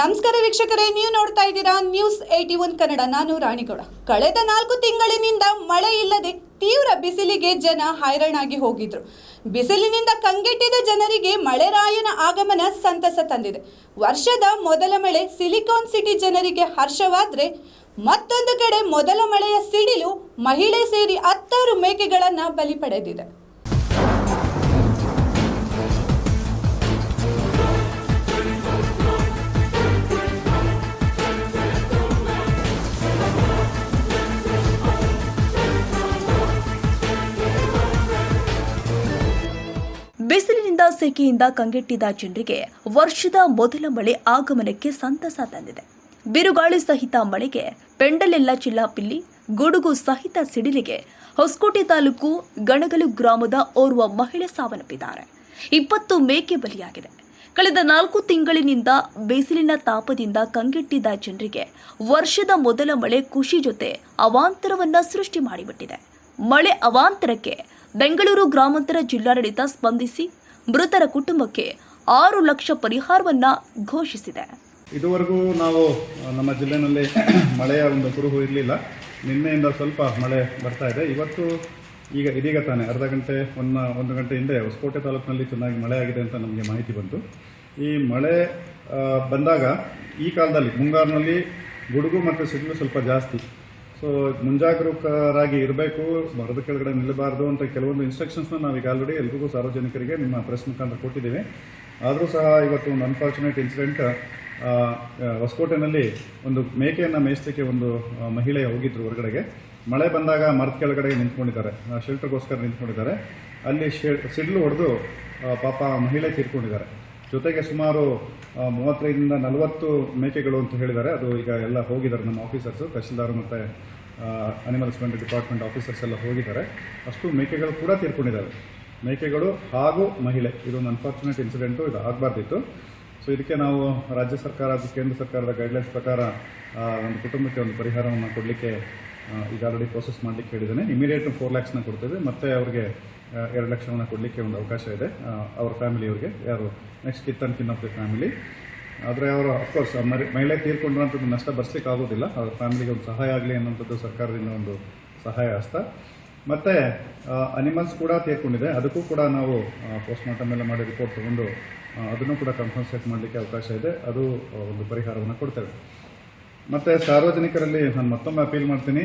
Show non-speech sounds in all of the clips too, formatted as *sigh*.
ನಮಸ್ಕಾರ ವೀಕ್ಷಕರೇ, ನೀವು ನೋಡ್ತಾ ಇದ್ದೀರಾ ನ್ಯೂಸ್ ಏಟಿ ಒನ್ ಕನ್ನಡ. ನಾನು ರಾಣಿಗೌಡ. ಕಳೆದ ನಾಲ್ಕು ತಿಂಗಳಿನಿಂದ ಮಳೆ ಇಲ್ಲದೆ ತೀವ್ರ ಬಿಸಿಲಿಗೆ ಜನ ಹೈರಾಣಾಗಿ ಹೋಗಿದ್ರು. ಬಿಸಿಲಿನಿಂದ ಕಂಗೆಟ್ಟಿದ ಜನರಿಗೆ ಮಳೆರಾಯನ ಆಗಮನ ಸಂತಸ ತಂದಿದೆ. ವರ್ಷದ ಮೊದಲ ಮಳೆ ಸಿಲಿಕಾನ್ ಸಿಟಿ ಜನರಿಗೆ ಹರ್ಷವಾದ್ರೆ, ಮತ್ತೊಂದು ಕಡೆ ಮೊದಲ ಮಳೆಯ ಸಿಡಿಲು ಮಹಿಳೆ ಸೇರಿ ಹತ್ತಾರು ಮೇಕೆಗಳನ್ನು ಬಲಿ ಪಡೆದಿದೆ. ಕಂಗೆಟ್ಟಿದ ಜನರಿಗೆ ವರ್ಷದ ಮೊದಲ ಮಳೆ ಆಗಮನಕ್ಕೆ ಸಂತಸ ತಂದಿದೆ. ಬಿರುಗಾಳಿ ಸಹಿತ ಮಳೆಗೆ ಪೆಂಡಲೆಲ್ಲ ಚಿಲ್ಲಾಪಿಲ್ಲಿ, ಗುಡುಗು ಸಹಿತ ಸಿಡಿಲಿಗೆ ಹೊಸಕೋಟೆ ತಾಲೂಕು ಗಣಗಲು ಗ್ರಾಮದ ಓರ್ವ ಮಹಿಳೆ ಸಾವನ್ನಪ್ಪಿದ್ದಾರೆ. ಇಪ್ಪತ್ತು ಮೇಕೆ ಬಲಿಯಾಗಿದೆ. ಕಳೆದ ನಾಲ್ಕು ತಿಂಗಳಿನಿಂದ ಬಿಸಿಲಿನ ತಾಪದಿಂದ ಕಂಗೆಟ್ಟಿದ್ದ ಜನರಿಗೆ ವರ್ಷದ ಮೊದಲ ಮಳೆ ಖುಷಿ ಜೊತೆ ಅವಾಂತರವನ್ನ ಸೃಷ್ಟಿ ಮಾಡಿಬಿಟ್ಟಿದೆ. ಮಳೆ ಅವಾಂತರಕ್ಕೆ ಬೆಂಗಳೂರು ಗ್ರಾಮಾಂತರ ಜಿಲ್ಲಾಡಳಿತ ಸ್ಪಂದಿಸಿ ಮೃತರ ಕುಟುಂಬಕ್ಕೆ ಆರು ಲಕ್ಷ ಪರಿಹಾರವನ್ನ ಘೋಷಿಸಿದೆ. ಇದುವರೆಗೂ ನಾವು ನಮ್ಮ ಜಿಲ್ಲೆಯಲ್ಲಿ *clears throat* ಮಳೆಯ ಒಂದು ಕುರುಹು ಇರಲಿಲ್ಲ. ನಿನ್ನೆಯಿಂದ ಸ್ವಲ್ಪ ಮಳೆ ಬರ್ತಾ ಇದೆ. ಇವತ್ತು ಈಗ ಇದೀಗ ತಾನೇ, ಅರ್ಧ ಗಂಟೆ, ಒಂದು ಒಂದು ಗಂಟೆ ಹಿಂದೆ ಹೊಸಕೋಟೆ ತಾಲೂಕಿನಲ್ಲಿ ಚೆನ್ನಾಗಿ ಮಳೆ ಆಗಿದೆ ಅಂತ ನಮಗೆ ಮಾಹಿತಿ ಬಂತು. ಈ ಮಳೆ ಬಂದಾಗ ಈ ಕಾಲದಲ್ಲಿ ಮುಂಗಾರಿನಲ್ಲಿ ಗುಡುಗು ಮತ್ತು ಸಿಡಿಲು ಸ್ವಲ್ಪ ಜಾಸ್ತಿ. ಸೊ ಮುಂಜಾಗರೂಕರಾಗಿ ಇರಬೇಕು ಮರದ ಕೆಳಗಡೆ ನಿಲ್ಲಬಾರ್ದು ಅಂತ ಕೆಲವೊಂದು ಇನ್ಸ್ಟ್ರಕ್ಷನ್ಸ್ನ ನಾವೀಗ ಆಲ್ರೆಡಿ ಎಲ್ರಿಗೂ ಸಾರ್ವಜನಿಕರಿಗೆ ನಿಮ್ಮ ಪ್ರೆಸ್ ಮುಖಾಂತರ ಕೊಟ್ಟಿದ್ದೀವಿ. ಆದರೂ ಸಹ ಇವತ್ತು ಒಂದು ಅನ್ಫಾರ್ಚುನೇಟ್ ಇನ್ಸಿಡೆಂಟ್ ಹೊಸಕೋಟೆನಲ್ಲಿ ಒಂದು ಮೇಕೆಯನ್ನು ಮೇಯಿಸಲಿಕ್ಕೆ ಒಂದು ಮಹಿಳೆ ಹೋಗಿದ್ರು ಹೊರಗಡೆಗೆ. ಮಳೆ ಬಂದಾಗ ಮರದ ಕೆಳಗಡೆ ನಿಂತ್ಕೊಂಡಿದ್ದಾರೆ ಶೆಲ್ಟರ್ಗೋಸ್ಕರ ನಿಂತ್ಕೊಂಡಿದ್ದಾರೆ. ಅಲ್ಲಿ ಶೆ, ಸಿಡ್ಲು ಹೊಡೆದು ಪಾಪ ಮಹಿಳೆ ತೀರ್ಕೊಂಡಿದ್ದಾರೆ. ಜೊತೆಗೆ ಸುಮಾರು ಮೂವತ್ತೈದರಿಂದ ನಲವತ್ತು ಮೇಕೆಗಳು ಅಂತ ಹೇಳಿದ್ದಾರೆ. ಅದು ಈಗ ಎಲ್ಲ ಹೋಗಿದ್ದಾರೆ ನಮ್ಮ ಆಫೀಸರ್ಸು, ತಹಶೀಲ್ದಾರ್ ಮತ್ತು ಅನಿಮಲ್ ಹಸ್ಬೆಂಡ್ರಿ ಡಿಪಾರ್ಟ್ಮೆಂಟ್ ಆಫೀಸರ್ಸ್ ಎಲ್ಲ ಹೋಗಿದ್ದಾರೆ. ಅಷ್ಟು ಮೇಕೆಗಳು ಕೂಡ ತೀರ್ಕೊಂಡಿದ್ದಾರೆ ಮೇಕೆಗಳು ಹಾಗೂ ಮಹಿಳೆ ಇದೊಂದು ಅನ್ಫಾರ್ಚುನೇಟ್ ಇನ್ಸಿಡೆಂಟು ಇದು ಆಗಬಾರ್ದಿತ್ತು. ಸೊ ಇದಕ್ಕೆ ನಾವು ರಾಜ್ಯ ಸರ್ಕಾರ ಕೇಂದ್ರ ಸರ್ಕಾರದ ಗೈಡ್ಲೈನ್ಸ್ ಪ್ರಕಾರ ಒಂದು ಕುಟುಂಬಕ್ಕೆ ಒಂದು ಪರಿಹಾರವನ್ನು ಕೊಡಲಿಕ್ಕೆ ಈಗ ಆಲ್ರೆಡಿ ಪ್ರೋಸೆಸ್ ಮಾಡಲಿಕ್ಕೆ ಹೇಳಿದ್ದೇನೆ. ಇಮಿಡಿಯೇಟ್ ಫೋರ್ ಲ್ಯಾಕ್ಸ್ನ ಕೊಡ್ತೇವೆ. ಮತ್ತು ಅವ್ರಿಗೆ ಎರಡು ಲಕ್ಷವನ್ನು ಕೊಡಲಿಕ್ಕೆ ಒಂದು ಅವಕಾಶ ಇದೆ. ಅವ್ರ ಫ್ಯಾಮಿಲಿಯವ್ರಿಗೆ ಯಾರು next kith and kin of the family ಆದರೆ ಅವರು ಅಫ್ಕೋರ್ಸ್ ಮಹಿಳೆ ತೀರ್ಕೊಂಡ್ರಂಥದ್ದು ನಷ್ಟ ಬರ್ಸ್ಲಿಕ್ಕೆ ಆಗೋದಿಲ್ಲ. ಅವ್ರ ಫ್ಯಾಮಿಲಿಗೆ ಒಂದು ಸಹಾಯ ಆಗಲಿ ಅನ್ನೋಂಥದ್ದು ಸರ್ಕಾರದಿಂದ ಒಂದು ಸಹಾಯ ಹಸ್ತ. ಮತ್ತು ಅನಿಮಲ್ಸ್ ಕೂಡ ತೀರ್ಕೊಂಡಿದೆ. ಅದಕ್ಕೂ ಕೂಡ ನಾವು ಪೋಸ್ಟ್ ಮಾರ್ಟಮ್ ಎಲ್ಲ ಮಾಡಿ ರಿಪೋರ್ಟ್ ತೊಗೊಂಡು ಅದನ್ನು ಕೂಡ ಕಂಪನ್ಸೇಟ್ ಮಾಡಲಿಕ್ಕೆ ಅವಕಾಶ ಇದೆ. ಅದು ಒಂದು ಪರಿಹಾರವನ್ನು ಕೊಡ್ತೇವೆ. ಮತ್ತು ಸಾರ್ವಜನಿಕರಲ್ಲಿ ನಾನು ಮತ್ತೊಮ್ಮೆ ಅಪೀಲ್ ಮಾಡ್ತೀನಿ.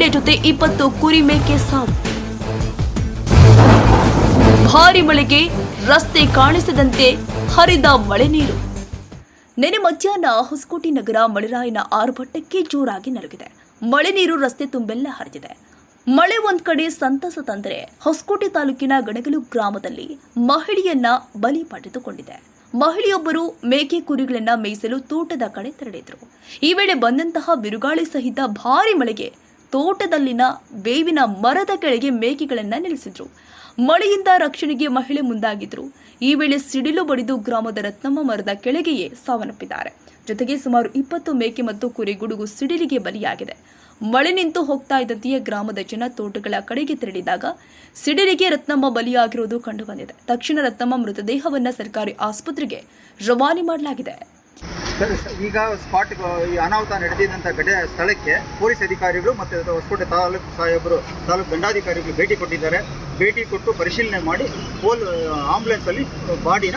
ಮಹಿಳೆ ಜೊತೆ ಇಪ್ಪತ್ತು ಕುರಿ ಮೇಕೆ ಸಾವು. ಭಾರಿ ಮಳೆಗೆ ರಸ್ತೆ ಕಾಣಿಸದಂತೆ ಹರಿದ ಮಳೆ ನೀರು. ನೆನೆ ಮಧ್ಯಾಹ್ನ ಹೊಸಕೋಟೆ ನಗರ ಮಳೆರಾಯನ ಆರ್ಭಟಕ್ಕೆ ಜೋರಾಗಿ ನಲುಗಿದೆ. ಮಳೆ ನೀರು ರಸ್ತೆ ತುಂಬೆಲ್ಲ ಹರಿದಿದೆ. ಮಳೆ ಒಂದ್ ಕಡೆ ಸಂತಸ ತಂದರೆ ಹೊಸಕೋಟೆ ತಾಲೂಕಿನ ಗಣಗಲು ಗ್ರಾಮದಲ್ಲಿ ಮಹಿಳೆಯನ್ನ ಬಲಿ ಪಡೆದುಕೊಂಡಿದೆ. ಮಹಿಳೆಯೊಬ್ಬರು ಮೇಕೆ ಕುರಿಗಳನ್ನ ಮೇಯಿಸಲು ತೋಟದ ಕಡೆ ತೆರಳಿದ್ರು. ಈ ವೇಳೆ ಬಂದಂತಹ ಬಿರುಗಾಳಿ ಸಹಿತ ಭಾರಿ ಮಳೆಗೆ ತೋಟದಲ್ಲಿನ ಬೇವಿನ ಮರದ ಕೆಳಗೆ ಮೇಕೆಗಳನ್ನು ನಿಲ್ಲಿಸಿದ್ರು ಮಳೆಯಿಂದ ರಕ್ಷಣೆಗೆ ಮಹಿಳೆ ಮುಂದಾಗಿದ್ರು. ಈ ವೇಳೆ ಸಿಡಿಲು ಬಡಿದು ಗ್ರಾಮದ ರತ್ನಮ್ಮ ಮರದ ಕೆಳಗೆಯೇ ಸಾವನ್ನಪ್ಪಿದ್ದಾರೆ. ಜೊತೆಗೆ ಸುಮಾರು ಇಪ್ಪತ್ತು ಮೇಕೆ ಮತ್ತು ಕುರಿ ಗುಡುಗು ಸಿಡಿಲಿಗೆ ಬಲಿಯಾಗಿದೆ. ಮಳೆ ನಿಂತು ಹೋಗ್ತಾ ಇದ್ದಂತೆಯೇ ಗ್ರಾಮದ ಜನ ತೋಟಗಳ ಕಡೆಗೆ ತೆರಳಿದಾಗ ಸಿಡಿಲಿಗೆ ರತ್ನಮ್ಮ ಬಲಿಯಾಗಿರುವುದು ಕಂಡುಬಂದಿದೆ. ತಕ್ಷಣ ರತ್ನಮ್ಮ ಮೃತದೇಹವನ್ನು ಸರ್ಕಾರಿ ಆಸ್ಪತ್ರೆಗೆ ರವಾನೆ ಮಾಡಲಾಗಿದೆ. ಈಗ ಸ್ಪಾಟ್ ಈ ಅನಾಹುತ ನಡೆದಿದ್ದಂಥ ಘಟನೆ ಸ್ಥಳಕ್ಕೆ ಪೊಲೀಸ್ ಅಧಿಕಾರಿಗಳು ಮತ್ತು ಹೊಸಕೋಟೆ ತಾಲೂಕು ಸಾಹೇಬರು, ತಾಲೂಕು ದಂಡಾಧಿಕಾರಿಗಳು ಭೇಟಿ ಕೊಟ್ಟಿದ್ದಾರೆ. ಭೇಟಿ ಕೊಟ್ಟು ಪರಿಶೀಲನೆ ಮಾಡಿ ಪೋಲ್ ಆಂಬುಲೆನ್ಸಲ್ಲಿ ಬಾಡಿನ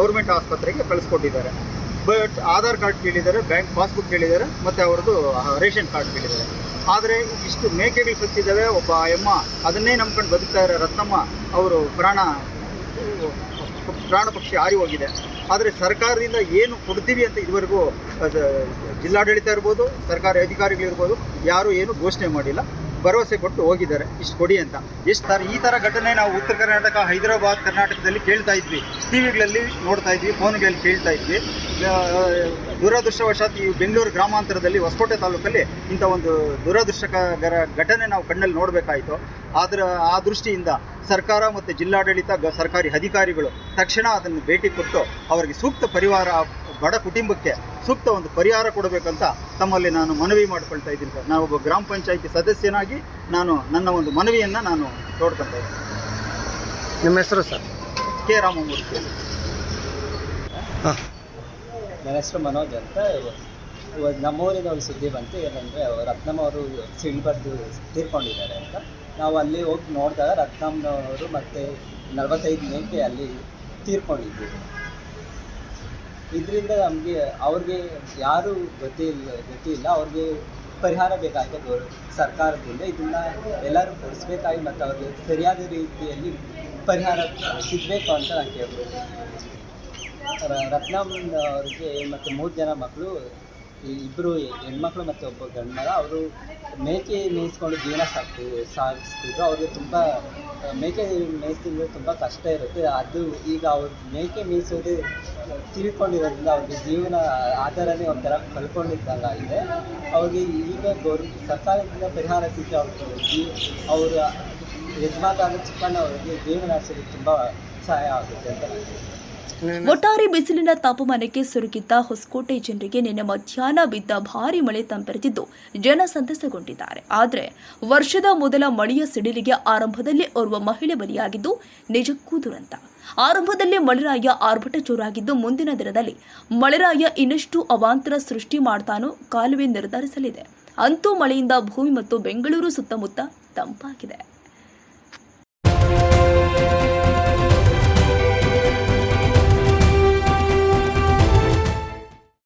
ಗೌರ್ಮೆಂಟ್ ಆಸ್ಪತ್ರೆಗೆ ಕಳಿಸ್ಕೊಟ್ಟಿದ್ದಾರೆ. ಬಟ್ ಆಧಾರ್ ಕಾರ್ಡ್ ಕೇಳಿದ್ದಾರೆ ಬ್ಯಾಂಕ್ ಪಾಸ್ಬುಕ್ ಕೇಳಿದ್ದಾರೆ, ಮತ್ತು ಅವ್ರದ್ದು ರೇಷನ್ ಕಾರ್ಡ್ ಕೇಳಿದ್ದಾರೆ. ಆದರೆ ಇಷ್ಟು ಮೇಕೆಗಳು ಸತ್ತಿದ್ದಾವೆ, ಒಬ್ಬ ಎಮ್ಮ ಅದನ್ನೇ ನಂಬ್ಕೊಂಡು ಬದುಕ್ತಾ ಇರೋ ರತ್ನಮ್ಮ, ಅವರು ಪ್ರಾಣ ಪ್ರಾಣ ಪಕ್ಷಿ ಹಾರಿ ಹೋಗಿದೆ. ಆದರೆ ಸರ್ಕಾರದಿಂದ ಏನು ಕೊಡ್ತೀವಿ ಅಂತ ಇದುವರೆಗೂ ಜಿಲ್ಲಾಡಳಿತ ಇರ್ಬೋದು, ಸರ್ಕಾರಿ ಅಧಿಕಾರಿಗಳಿರ್ಬೋದು, ಯಾರೂ ಏನು ಘೋಷಣೆ ಮಾಡಿಲ್ಲ. ಭರವಸೆ ಕೊಟ್ಟು ಹೋಗಿದ್ದಾರೆ. ಇಷ್ಟು ಕೊಡಿ ಅಂತ. ಎಷ್ಟು ತರ, ಈ ಥರ ಘಟನೆ ನಾವು ಉತ್ತರ ಕರ್ನಾಟಕ, ಹೈದರಾಬಾದ್, ಕರ್ನಾಟಕದಲ್ಲಿ ಕೇಳ್ತಾ ಇದ್ವಿ. ಟಿ ವಿಗಳಲ್ಲಿ ನೋಡ್ತಾ ಇದ್ವಿ, ಫೋನ್ಗಳಲ್ಲಿ ಕೇಳ್ತಾ ಇದ್ವಿ. ದುರದೃಷ್ಟವಶಾತ್ ಈ ಬೆಂಗಳೂರು ಗ್ರಾಮಾಂತರದಲ್ಲಿ ಹೊಸಕೋಟೆ ತಾಲೂಕಲ್ಲಿ ಇಂಥ ಒಂದು ದುರದೃಷ್ಟಕರ ಘಟನೆ ನಾವು ಕಣ್ಣಲ್ಲಿ ನೋಡಬೇಕಾಯಿತು. ಆದ್ರೆ ಆ ದೃಷ್ಟಿಯಿಂದ ಸರ್ಕಾರ ಮತ್ತು ಜಿಲ್ಲಾಡಳಿತ ಗ ಸರ್ಕಾರಿ ಅಧಿಕಾರಿಗಳು ತಕ್ಷಣ ಅದನ್ನು ಭೇಟಿ ಕೊಟ್ಟು ಅವರಿಗೆ ಸೂಕ್ತ ಪರಿವಾರ ಬಡ ಕುಟುಂಬಕ್ಕೆ ಸೂಕ್ತ ಒಂದು ಪರಿಹಾರ ಕೊಡಬೇಕಂತ ತಮ್ಮಲ್ಲಿ ನಾನು ಮನವಿ ಮಾಡ್ಕೊಳ್ತಾ ಇದ್ದೀನಿ ಸರ್. ನಾವು ಒಬ್ಬ ಗ್ರಾಮ ಪಂಚಾಯಿತಿ ಸದಸ್ಯನಾಗಿ ನಾನು ನನ್ನ ಒಂದು ಮನವಿಯನ್ನು ನಾನು ತೋಡ್ಕೊಳ್ತಾ ಇದ್ದೀನಿ. ನಿಮ್ಮ ಹೆಸರು ಸರ್? ಕೆ ರಾಮಮೂರ್ತಿ. ಹಾಂ. ನನ್ನ ಹೆಸರು ಮನೋಜ್ ಅಂತ ನಮ್ಮೂರಿನ ಒಂದು ಸುದ್ದಿ ಬಂತು ಏನಂದರೆ ರತ್ನಮ್ ಅವರು ಸಿಡಿ ಬರೆದು ತೀರ್ಕೊಂಡಿದ್ದಾರೆ ಅಂತ. ನಾವು ಅಲ್ಲಿ ಹೋಗಿ ನೋಡಿದಾಗ ರತ್ನಮ್ನವರು ಮತ್ತು ನಲವತ್ತೈದು ಮೇಕೆ ಅಲ್ಲಿ ತೀರ್ಕೊಂಡಿದ್ವಿ. ಇದರಿಂದ ನಮಗೆ, ಅವ್ರಿಗೆ ಯಾರು ಗತಿ ಇಲ್ಲ ಅವ್ರಿಗೆ ಪರಿಹಾರ ಬೇಕಾಗಿದೆ ಸರ್ಕಾರದಿಂದ. ಇದನ್ನು ಎಲ್ಲರೂ ಕೊಡಿಸ್ಬೇಕಾಗಿ ಮತ್ತು ಅವ್ರಿಗೆ ಸರಿಯಾದ ರೀತಿಯಲ್ಲಿ ಪರಿಹಾರ ಸಿಗಬೇಕು ಅಂತ ನಾನು ಕೇಳ್ಬೋದು ರ- ರತ್ನಮ್ ಅವ್ರಿಗೆ ಮತ್ತು ಮೂರು ಜನ ಮಕ್ಕಳು ಇಬ್ಬರು ಹೆಣ್ಮಕ್ಳು ಮತ್ತು ಒಬ್ಬ ಗಂಡು ಮಗ ಅವರು ಮೇಕೆ ಮೇಯಿಸ್ಕೊಂಡು ಜೀವನ ಸಾಕ್ತಿ ಸಾಗಿಸ್ತಿದ್ರು. ಅವ್ರಿಗೆ ತುಂಬ, ಮೇಕೆ ಮೇಯಿಸ್ತಿದ್ರೆ ತುಂಬ ಕಷ್ಟ ಇರುತ್ತೆ. ಅದು ಈಗ ಅವ್ರು ಮೇಕೆ ಮೇಯಿಸೋದೇ ತಿಳ್ಕೊಂಡಿರೋದ್ರಿಂದ ಅವ್ರಿಗೆ ಜೀವನ ಆಧಾರನೇ ಒಂಥರ ಕಳ್ಕೊಂಡಿದ್ದಂಗಾಗಿದೆ. ಅವ್ರಿಗೆ ಈಗ ಗೌರ್, ಸರ್ಕಾರದಿಂದ ಪರಿಹಾರ ಸಿಕ್ಕಿ ಅವ್ರಿಗೆ ಅವರ ಯಜಮಾನ ಚಿಕ್ಕಣ್ಣ ಅವರಿಗೆ ಜೀವನ ತುಂಬ ಸಹಾಯ ಆಗುತ್ತೆ ಅಂತ. ಒಟ್ಟಾರೆ ಬಿಸಿಲಿನ ತಾಪಮಾನಕ್ಕೆ ಸುರುಕಿದ್ದ ಹೊಸಕೋಟೆ ಜನರಿಗೆ ನಿನ್ನೆ ಮಧ್ಯಾಹ್ನ ಬಿದ್ದ ಭಾರಿ ಮಳೆ ತಂಪೆರೆದಿದ್ದು ಜನ ಸಂತಸಗೊಂಡಿದ್ದಾರೆ. ಆದರೆ ವರ್ಷದ ಮೊದಲ ಮಳೆಯ ಸಿಡಿಲಿಗೆ ಆರಂಭದಲ್ಲಿ ಓರ್ವ ಮಹಿಳೆ ಬಲಿಯಾಗಿದ್ದು ನಿಜಕ್ಕೂ ದುರಂತ. ಆರಂಭದಲ್ಲಿ ಮಳೆರಾಯ ಆರ್ಭಟ ಚೂರಾಗಿದ್ದು ಮುಂದಿನ ದಿನದಲ್ಲಿ ಮಳೆರಾಯ ಇನ್ನಷ್ಟು ಅವಾಂತರ ಸೃಷ್ಟಿ ಮಾಡ್ತಾನೋ ಕಾಲುವೆ ನಿರ್ಧರಿಸಲಿದೆ. ಅಂತೂ ಮಳೆಯಿಂದ ಭೂಮಿ ಮತ್ತು ಬೆಂಗಳೂರು ಸುತ್ತಮುತ್ತ ತಂಪಾಗಿದೆ.